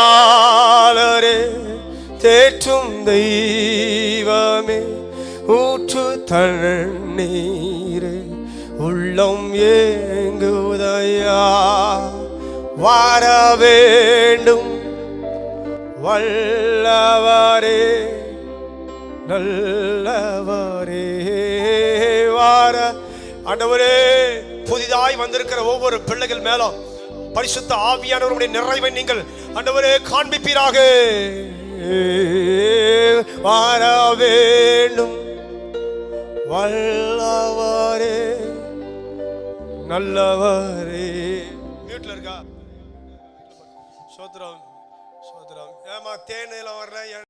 துணையாளரே தேற்றும் தெய்வமே ஊற்று தண்ணீரே உள்ளம் ஏங்குதையா வர வேண்டும் வல்லவரே நல்லவரே வார. ஆண்டவரே புதிதாய் வந்திருக்கிற ஒவ்வொரு பிள்ளைகள் மேலும் பரிசுத்த ஆவியானவருடைய நிறைவை நீங்கள் ஆண்டவரே காண்பிப்பீராக. வார வேண்டும். வல்லவரே நல்லவரே. வீட்டில் இருக்கா? சோத்ரம் சோத்ரம். ஏமா தேனில வர்றேன்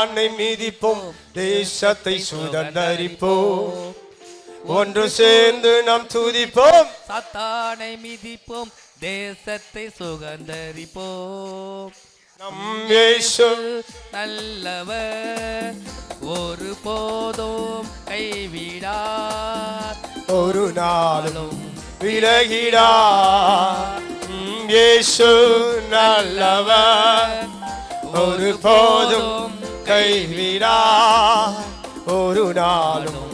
அன்னை மீதிப்போம் தேசத்தை சுதந்தரிப்போம். ஒன்று சேர்ந்து நாம் துதிப்போம். சாத்தானை மிதிப்போம் தேசத்தை சுகந்தரிப்போம் நம் இயேசு நல்லவர் ஒரு போதும் கைவிடார். ஒரு நாளும் விலகிடா உம் இயேசு நல்லவர் ஒரு போதும் கைவிடா. ஒரு நாளும்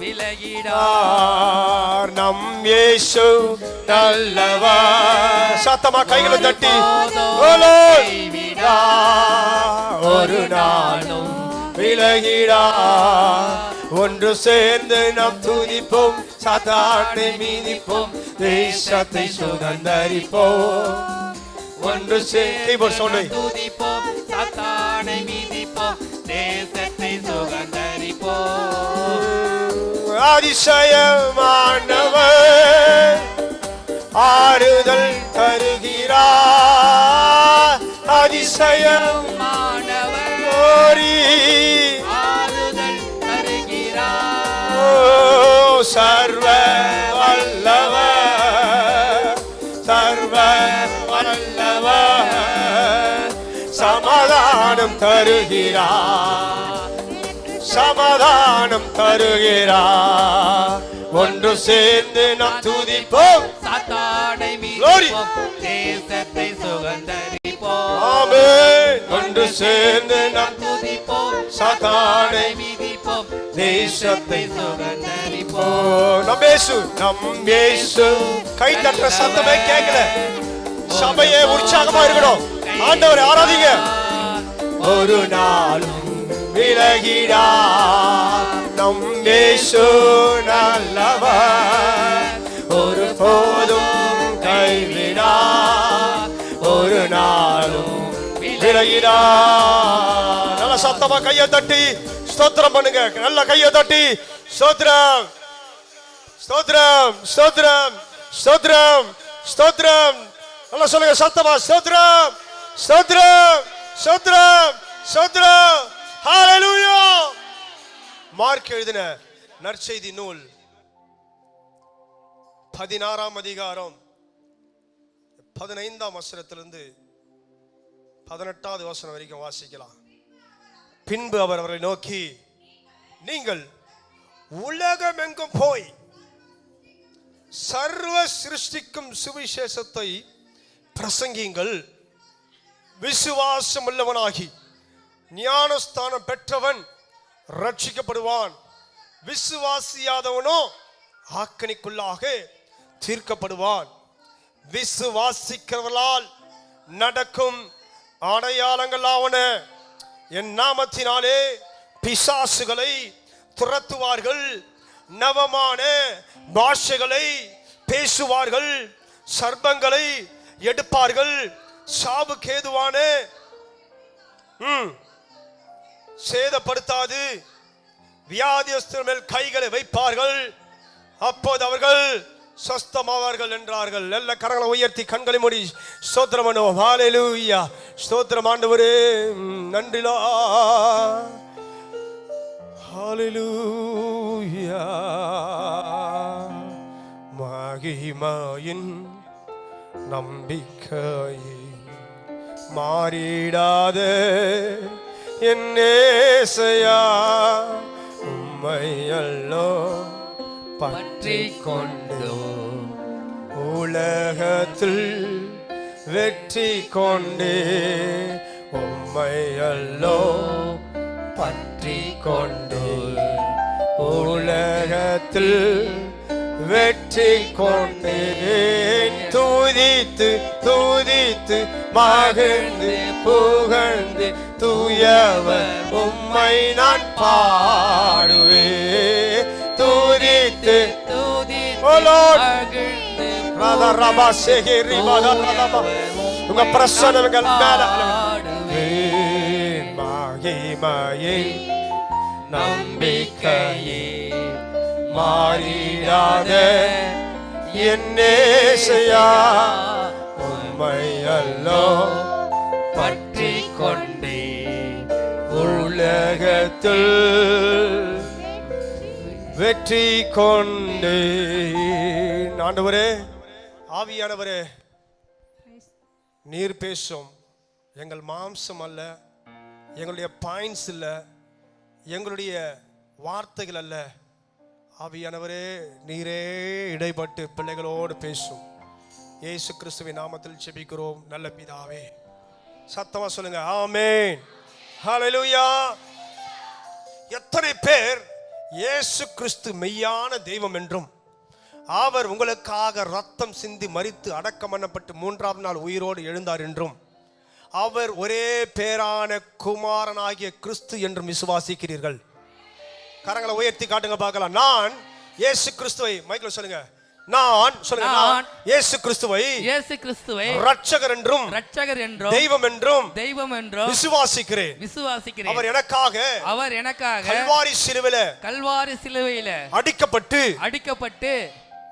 விலகிடார் நம் இயேசு நல்லவர் சத்தமா கைகளை தட்டி. ஒரு நாளும் விலகிடா. ஒன்று சேர்ந்து நாம் துதிப்போம். சாத்தானை மீதிப்போம். தேசத்தை சுதந்தரிப்போம். ஒன்று சேர்ந்து சொன்னை துதிப்போம். சாத்தானை அதிசயமானவர் ஆறுதல் தருகிறார். அதிசயம் மாணவர் கோரி ஆறுதல் தருகிறார். ஓ சர்வ வல்லவர் சர்வ வல்லவர் சமாதானம் தருகிறார். சமாதானம் தருகிறார் ஒன்று சேர்ந்து நாம் துதிப்போம். சாத்தானை தேசத்தை சுகந்தரிப்போம். ஒன்று சேர்ந்து நாம் துதிப்போம். சாத்தானை மிதிப்போம் தேசத்தை சுகந்தரிப்போம். நம் இயேசு நம் இயேசு. கை தட்டுற சத்தமே கேட்கல. சபையே உற்சாகமா இருக்கணும். ஆண்டவர் ஆராதிங்க. ஒரு நாளும் விலகிடா நம் இயேசு நல்லவர். ஒரு போதும் கைவிடார். ஒரு நாளும் விலகிடா நல்ல சத்தமா கையை தட்டி ஸ்தோத்திரம் பண்ணுங்க. நல்ல கையை தட்டி ஸ்தோத்திரம். ஸ்தோத்திரம் ஸ்தோத்திரம் ஸ்தோத்திரம் ஸ்தோத்திரம். நல்லா சொல்லுங்க சத்தமா ஸ்தோத்திரம். ஸ்தோத்திரம் ஸ்தோத்திரம் ஸ்தோத்திரம். மார்க் எழுதின நற்செய்தி நூல். பதினாறாம் அதிகாரம் பதினைந்தாம் வசனத்திலிருந்து பதினெட்டாவது வசனம் வரைக்கும் வாசிக்கலாம். பின்பு அவர் அவரை நோக்கி நீங்கள் உலகமெங்கும் போய் சர்வ சிருஷ்டிக்கும் சுவிசேஷத்தை பிரசங்கிங்கள் விசுவாசம் உள்ளவனாகி ஞானஸ்தானம் பெற்றவன் ரட்சிக்கப்படுவான் விசுவாசியாதவனோ ஆக்கணிக்குள்ளாக தீர்க்கப்படுவான். விசுவாசிக்கிறவர்களால் நடக்கும் அடையாளங்களாவன. என் நாமத்தினாலே பிசாசுகளை துரத்துவார்கள். நவமான பாஷைகளை பேசுவார்கள். சர்பங்களை எடுப்பார்கள். சாவுக்கேதுவான ம், சேதப்படுத்தாது. வியாதியஸ்தர் மேல் கைகளை வைப்பார்கள். அப்போது அவர்கள் சொஸ்தமாவார்கள் என்றார்கள். நல்ல கரங்களை உயர்த்தி கண்களை மூடி ஸ்தோத்திரம் பண்ணுவோம். ஹalleluya. ஸ்தோத்திரம் ஆண்டவரே நன்றிலா. ஹalleluya. மகிமாயின் நம்பிக்கையை மாறிடாதே. என் நேசையா உம்மை பற்றி கொண்டோ உலகத்தில் வெற்றி கொண்டே உம்மையல்லோ பற்றி கொண்டோ உலகத்தில் வெற்றி கொண்டேன். தூதித்து தூதித்து மகிழ்ந்து புகழ்ந்து தூயவர் உம்மை நான் பாடுவே. ரபா உங்க பிரசன்னம் எங்கள் மேல. மகிமையே நம்பிக்கையே மாறிடாத என்னேசையா உண்மை அல்லோ பற்றி கொண்டே உலகத்தில் வெற்றி கொண்டு ஆண்டவரே ஆவியானவரே நீர் பேசும். எங்கள் மாம்சம் அல்ல எங்களுடைய பாயிண்ட்ஸ் இல்ல எங்களுடைய வார்த்தைகள் அல்ல. ஆவியானவரே நீரே இடைப்பட்டு பிள்ளைகளோடு பேசும். இயேசு கிறிஸ்துவின் நாமத்தில் செபிக்கிறோம் நல்ல பிதாவே சத்தமா சொல்லுங்க ஆமேன். ஹalleluya. எத்தனை பேர் இயேசு கிறிஸ்து மெய்யான தெய்வம் என்றும் அவர் உங்களுக்காக ரத்தம் சிந்தி மறித்து அடக்கம் பண்ணப்பட்டு மூன்றாம் நாள் உயிரோடு எழுந்தார் என்றும் அவர் ஒரே பேரான குமாரனாகிய கிறிஸ்து என்றும் விசுவாசிக்கிறீர்கள். கரங்களை உயர்த்தி காட்டுங்க பார்க்கலாம். நான் இயேசு கிறிஸ்துவை மைக்கில் சொல்லுங்க. நான் சொல்லுங்க நான். இயேசு கிறிஸ்துவை இயேசு கிறிஸ்துவை ரட்சகர் என்றும் ரட்சகர் என்றும் தெய்வம் என்றும் தெய்வம் என்றும் விசுவாசிக்கிறேன். விசுவாசிக்கிறேன். அவர் எனக்காக அவர் எனக்காக கல்வாரி சிலுவில கல்வாரி சிலுவையில அடிக்கப்பட்டு அடிக்கப்பட்டு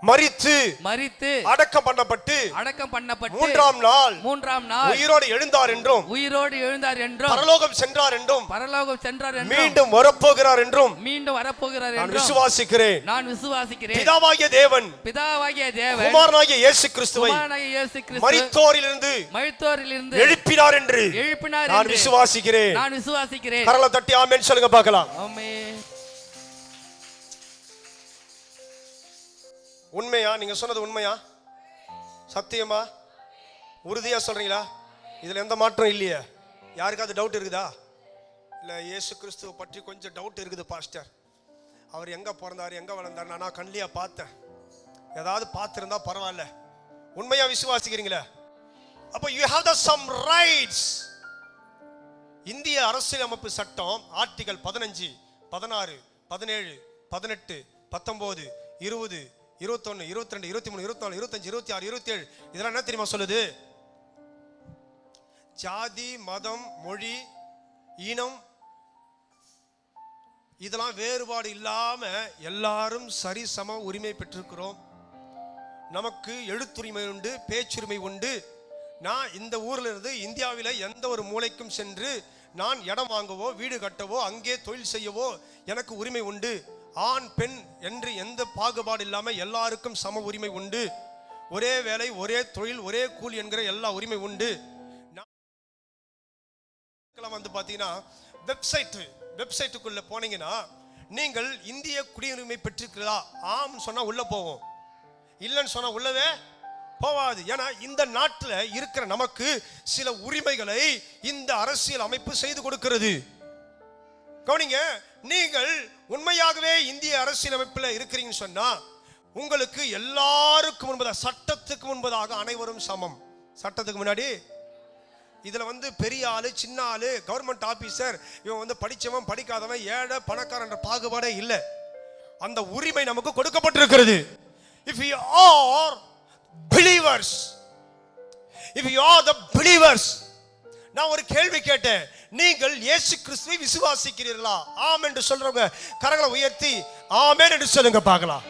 மரித்து மரித்து அடக்கம் பண்ணப்பட்டு அடக்கம் பண்ணப்பட்டு மூன்றாம் நாள் மூன்றாம் நாள் உயிரோடு எழுந்தார் என்றும் உயிரோடு எழுந்தார் என்றும் பரலோகம் சென்றார் என்றும் பரலோகம் சென்றார் என்றும் மீண்டும் வரப்போகிறார் என்றும் மீண்டும் வரப்போகிறார் நான் என்றும் விசுவாசிக்கிறேன். நான் விசுவாசிக்கிறேன். பிதாவாகிய தேவன் பிதாவாகிய தேவன் குமாரனாகிய இயேசு கிறிஸ்துவை குமாரனாகிய இயேசு கிறிஸ்து மரித்தோரிலிருந்து மருத்துவரிலிருந்து எழுப்பினார் என்று எழுப்பினார் நான் விசுவாசிக்கிறேன். நான் விசுவாசிக்கிறேன். கரலை தட்டி ஆமென் சொல்லுங்க பார்க்கலாம். ஆமென். உண்மையா? நீங்க சொன்னது உண்மையா? சத்தியமா? உறுதியா சொல்றீங்களா? இதுல எந்த மாற்றம் இல்லையே. யாருக்காவது டவுட் இருக்குதா? இல்ல இயேசு கிறிஸ்துவை பற்றி கொஞ்சம் டவுட் இருக்குது பாஸ்டர் அவர் எங்க பிறந்தாரு எங்க வளர்ந்தார் நான் கண்லியா பார்த்தேன். ஏதாவது பார்த்துருந்தா பரவாயில்ல. உண்மையா விசுவாசிக்கிறீங்களா? அப்போ you have the some rights இந்திய அரசியலமைப்பு சட்டம் ஆர்டிகல் பதினஞ்சு பதினாறு பதினேழு பதினெட்டு பத்தொம்போது இருபது இருபத்தொன்னு இருபத்தி ரெண்டு இருபத்தி மூணு இருபத்தி நாலு இருபத்தஞ்சு இருபத்தி ஆறு இருபத்தி ஏழு இதெல்லாம் என்ன தெரியுமா சொல்லுது? ஜாதி மதம் மொழி இனம் இதெல்லாம் வேறுபாடு இல்லாம எல்லாரும் சரிசம உரிமை பெற்றிருக்கிறோம். நமக்கு எழுத்துரிமை உண்டு பேச்சுரிமை உண்டு. நான் இந்த ஊர்ல இருந்து இந்தியாவில் எந்த ஒரு மூலைக்கும் சென்று நான் இடம் வாங்கவோ வீடு கட்டவோ அங்கே தொழில் செய்யவோ எனக்கு உரிமை உண்டு. ஆண் பெண் என்று எந்த பாகுபாடு இல்லாமல் எல்லாருக்கும் சம உரிமை உண்டு. ஒரே வேலை ஒரே தொழில் ஒரே கூலி என்கிற எல்லா உரிமை உண்டு. வந்து பார்த்தீங்கன்னா வெப்சைட் வெப்சைட்டுக்குள்ள போனீங்கன்னா நீங்கள் இந்திய குடியுரிமை பெற்றிருக்கிறதா? ஆம்னு சொன்னா உள்ள போவோம் இல்லைன்னு சொன்னா உள்ளவே போவாது. ஏன்னா இந்த நாட்டில் இருக்கிற நமக்கு சில உரிமைகளை இந்த அரசியல் அமைப்பு செய்து கொடுக்கிறது. கவனிங்க நீங்கள் உண்மையாகவே இந்திய அரசியலமைப்பில் இருக்கிறீங்கன்னு சொன்னா உங்களுக்கு எல்லாருக்கும் முன்பதாக சட்டத்துக்கு முன்பதாக அனைவரும் சமம். சட்டத்துக்கு முன்னாடி இதில் வந்து பெரிய ஆளு சின்ன ஆளு கவர்மெண்ட் ஆபீசர் இவன் வந்து படிச்சவன் படிக்காதவன் ஏழை பணக்காரன் பாகுபாடே இல்லை. அந்த உரிமை நமக்கு கொடுக்கப்பட்டிருக்கிறது. If you are believers if you are the believers நான் ஒரு கேள்வி கேட்டேன். நீங்கள் இயேசு கிறிஸ்துவை விசுவாசிக்கிறீர்களா? ஆம் என்று சொல்றவங்க கரங்களை உயர்த்தி ஆமேன் என்று சொல்லுங்க பார்க்கலாம்.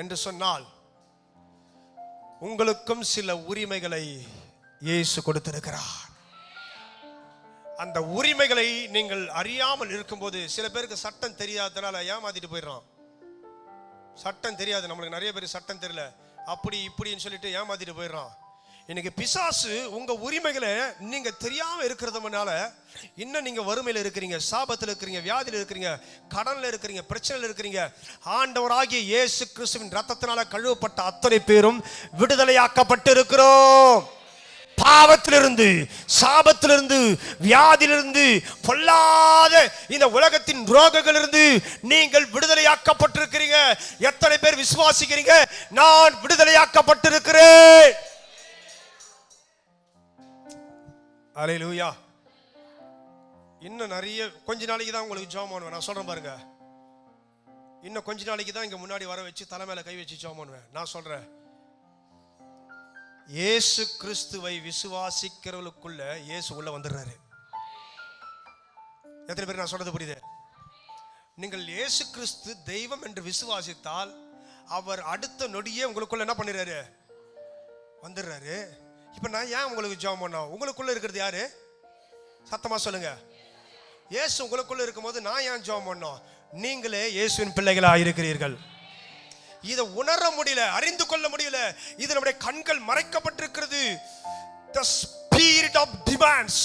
என்று சொன்னால் உங்களுக்கும் சில உரிமைகளை இயேசு கொடுத்திருக்கிறார். அந்த உரிமைகளை நீங்கள் அறியாமல் இருக்கும்போது சில பேருக்கு சட்டம் தெரியாதனால ஏமாத்திட்டு போயிடுறான். சட்டம் தெரியாது நம்மளுக்கு நிறைய பேர் சட்டம் தெரியல. அப்படி இப்படின்னு சொல்லிட்டு ஏமாத்திட்டு போயிடுறான். இன்னைக்கு பிசாசு உங்க உரிமைகளை நீங்க தெரியாம இருக்கிறதுனால இன்னும் நீங்க வறுமையில இருக்கிறீங்க சாபத்தில் இருக்கிறீங்க வியாதியில் இருக்கிறீங்க கடனில் இருக்கிறீங்க பிரச்சனையில இருக்கிறீங்க. ஆண்டவராகிய இயேசு கிறிஸ்துவின் ரத்தத்தினால கழுவப்பட்ட அத்தனை பேரும் விடுதலையாக்கப்பட்டு இருக்கிறோம் பாவத்திலிருந்து சாபத்திலிருந்து வியாதியிலிருந்து பொல்லாத இந்த உலகத்தின் ரோகங்களிலிருந்து நீங்கள் விடுதலையாக்கப்பட்டிருக்கிறீங்க. எத்தனை பேர் விசுவாசிக்கிறீங்க? நான் விடுதலையாக்கப்பட்டிருக்கிறேன். அலையிலூயா இன்னும் நிறைய கொஞ்ச நாளைக்கு தான் உங்களுக்கு ஜோம் பண்ணுவேன். நான் சொல்கிறேன் பாருங்க. இன்னும் கொஞ்ச நாளைக்கு தான் இங்கே முன்னாடி வர வச்சு தலை மேலே கை வச்சு ஜோம் பண்ணுவேன். நான் சொல்கிறேன் இயேசு கிறிஸ்துவை விசுவாசிக்கிறவளுக்குள்ள இயேசு உள்ள வந்துடுறாரு. எத்தனை பேர் நான் சொல்றது புரியுது? நீங்கள் இயேசு கிறிஸ்து தெய்வம் என்று விசுவாசித்தால் அவர் அடுத்த நொடியே உங்களுக்குள்ள என்ன பண்ணிடுறாரு? வந்துடுறாரு. இப்போ நான் ஏன் உங்களுக்கு ஜெபம் பண்ணோம்? உங்களுக்குள்ளே இருக்கிறது யாரு? சத்தமாக சொல்லுங்க. இயேசு உங்களுக்குள்ளே இருக்கும்போது நான் ஏன் ஜெபம் பண்ணோம்? நீங்களே இயேசுவின் பிள்ளைகளாக இருக்கிறீர்கள். இதை உணர முடியல அறிந்து கொள்ள முடியல. இது நம்முடைய கண்கள் மறைக்கப்பட்டிருக்கிறது. The spirit of demands.